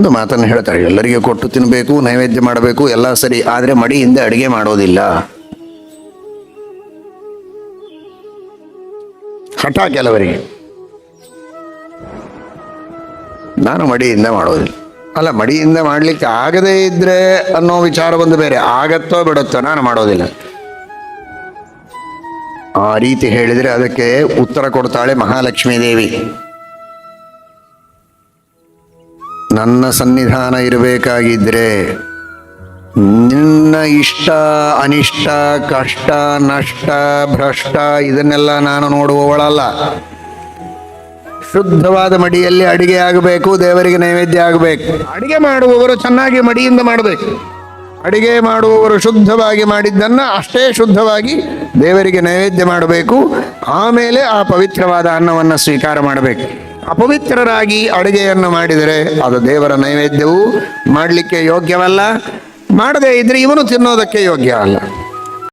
ಇನ್ನೊಂದು ಮಾತನ್ನು ಹೇಳ್ತಾರೆ. ಎಲ್ಲರಿಗೆ ಕೊಟ್ಟು ತಿನ್ನಬೇಕು ನೈವೇದ್ಯ ಮಾಡಬೇಕು, ಎಲ್ಲ ಸರಿ. ಆದರೆ ಮಡಿಯಿಂದ ಅಡಿಗೆ ಮಾಡೋದಿಲ್ಲ. ಹಠ ಕೆಲವರಿಗೆ. ನಾನು ಮಡಿಯಿಂದ ಮಾಡೋದಿಲ್ಲ. ಅಲ್ಲ ಮಡಿಯಿಂದ ಮಾಡ್ಲಿಕ್ಕೆ ಆಗದೇ ಇದ್ರೆ ಅನ್ನೋ ವಿಚಾರ ಒಂದು ಬೇರೆ. ಆಗತ್ತೋ ಬಿಡುತ್ತೋ ನಾನು ಮಾಡೋದಿಲ್ಲ. ಆ ರೀತಿ ಹೇಳಿದ್ರೆ ಅದಕ್ಕೆ ಉತ್ತರ ಕೊಡ್ತಾಳೆ ಮಹಾಲಕ್ಷ್ಮೀ ದೇವಿ. ನನ್ನ ಸನ್ನಿಧಾನ ಇರಬೇಕಾಗಿದ್ರೆ ನಿನ್ನ ಇಷ್ಟ ಅನಿಷ್ಟ ಕಷ್ಟ ನಷ್ಟ ಭ್ರಷ್ಟ ಇದನ್ನೆಲ್ಲ ನಾನು ನೋಡುವವಳಲ್ಲ. ಶುದ್ಧವಾದ ಮಡಿಯಲ್ಲಿ ಅಡಿಗೆ ಆಗಬೇಕು ದೇವರಿಗೆ ನೈವೇದ್ಯ ಆಗಬೇಕು. ಅಡಿಗೆ ಮಾಡುವವರು ಚೆನ್ನಾಗಿ ಮಡಿಯಿಂದ ಮಾಡಬೇಕು. ಅಡಿಗೆ ಮಾಡುವವರು ಶುದ್ಧವಾಗಿ ಮಾಡಿದ್ದನ್ನು ಅಷ್ಟೇ ಶುದ್ಧವಾಗಿ ದೇವರಿಗೆ ನೈವೇದ್ಯ ಮಾಡಬೇಕು. ಆಮೇಲೆ ಆ ಪವಿತ್ರವಾದ ಅನ್ನವನ್ನು ಸ್ವೀಕಾರ ಮಾಡಬೇಕು. ಅಪವಿತ್ರರಾಗಿ ಅಡುಗೆಯನ್ನು ಮಾಡಿದರೆ ಅದು ದೇವರ ನೈವೇದ್ಯವು ಮಾಡಲಿಕ್ಕೆ ಯೋಗ್ಯವಲ್ಲ? ಮಾಡದೇ ಇದ್ರೆ ಇವನು ತಿನ್ನೋದಕ್ಕೆ ಯೋಗ್ಯ ಅಲ್ಲ.